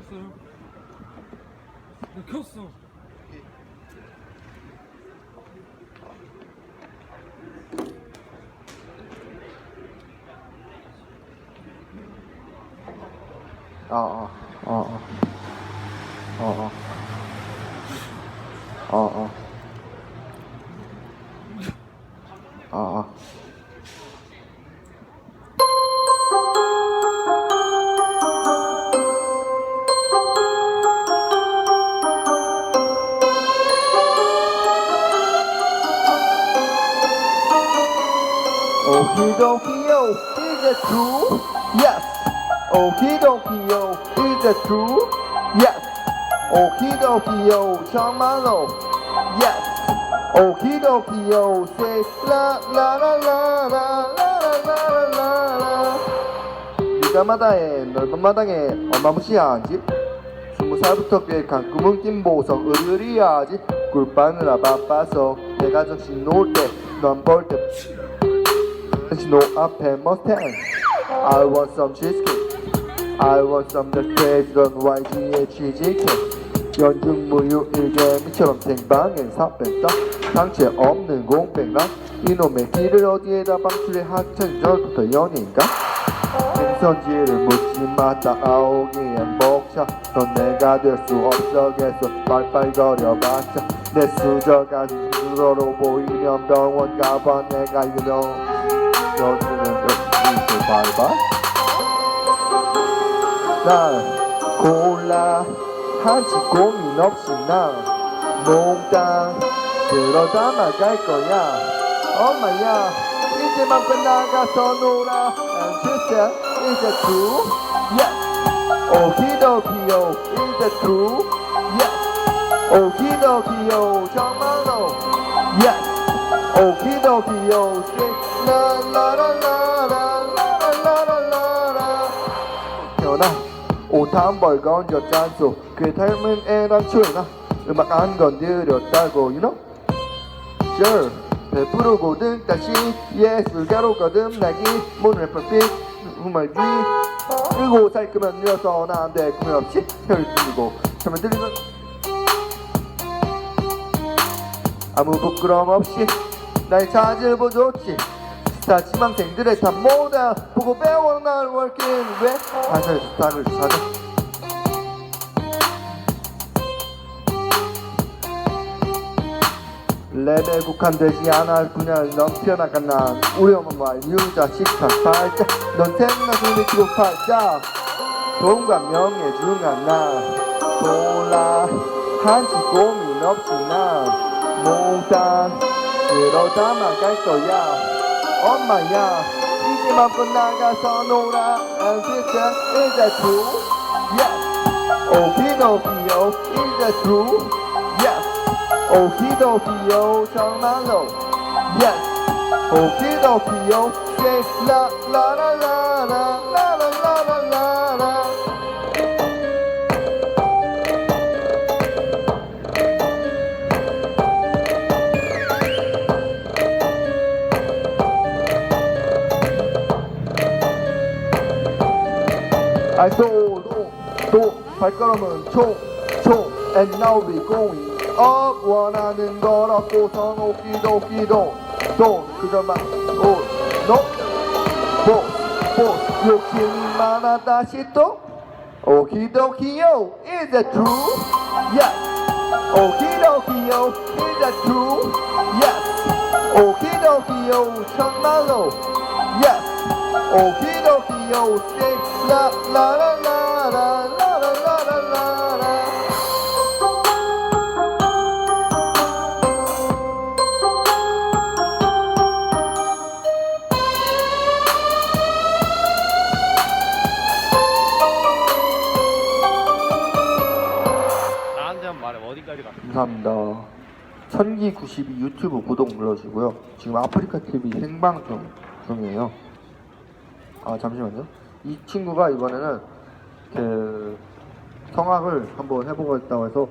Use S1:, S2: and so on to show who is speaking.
S1: 켰어요? 네, 켰어.
S2: 아, 아, 아, 아, 아, 아, 아. 아. 오키도키요, is it true? Yes. 오키도키요, is it true? Yes. 오키도키요, 정말로. Yes. 오키도키요, say la la la la la la la la la. 마다에 넓은 마당에 어마무시한 집. 스무 살부터 계획한 꿈은 낀 보석 의리야지 꿀빠느라 바빠서 내가 정신 놓을 때 넌 볼때 당신 옷 앞에 머스탱. I want some cheesecake. I want some the crazy YG의 치즈케이크. 연중 무휴 일개미처럼 생방엔 사뺀다. 상체 없는 공백랑 이놈의 길을 어디에다 방출해? 하천 절부터 연인가? 생선지를 묻지 마다 아오기엔 복차. 넌 내가 될 수 없어. 계속 빨빨거려봤자. 내 수저가진 수저로 보이면 병원 가봐. 내가 너는 有这个有一九八八。那古拉哈吉国米诺是那蒙丹，这罗达玛盖狗呀，哦妈呀，一直忙跟那个索努拉，嗯，这些一直图，耶，哦，皮多皮哦，一直图，耶，哦，皮多皮哦，张曼喽，耶，哦，皮多皮哦，谁？ 태어나 옷한벌 건져 짠소 그 닮은 애랑 추나 음악 안 건드렸다고 you know? Sure. 베푸르고든 다시 예술가로 거듭나기 문을 펄빛 후말기 그리고 살끄면 이어서 나한테 꿈이 없이 혀를 들고 처음에 들리는 아무 부끄럼 없이 날 찾아보 좋지 스타 지망생들의 다. 모다 보고 배워 날 월긴 왜? 한살 스타를 찾아 랩에 국한되지 않아 그냥 넘쳐나간 난 우리 엄마 유자 식탁 팔자. 넌 숨이 키고 팔자. 돈과 명예 중한 나. 몰라 한치 고민 없이 난 몽땅 들어다 나갈 거야 엄마야 이제 맘껏 나가서 놀아 sister is that true? Yes 오키도키요 is that true? Yes 오키도키요 정말로 Yes 오키도키요 say la la la la la Saw 또 발걸음은 총총 and now we going up. 원하는 걸 얻고선 오키도키도. 돈 그저만 오노 보보 욕심이 많아 다시 또 오키도키요 is that true? Yes. 오키도키요 is that true? Yes. 오키도키요 정말로. Yes 감사합니다. 천기 92 유튜브 구독 눌러주고요. 지금 아프리카 TV 생방 중, 중이에요. 아 잠시만요. 이 친구가 이번에는 그 성악을 한번 해보겠다고 해서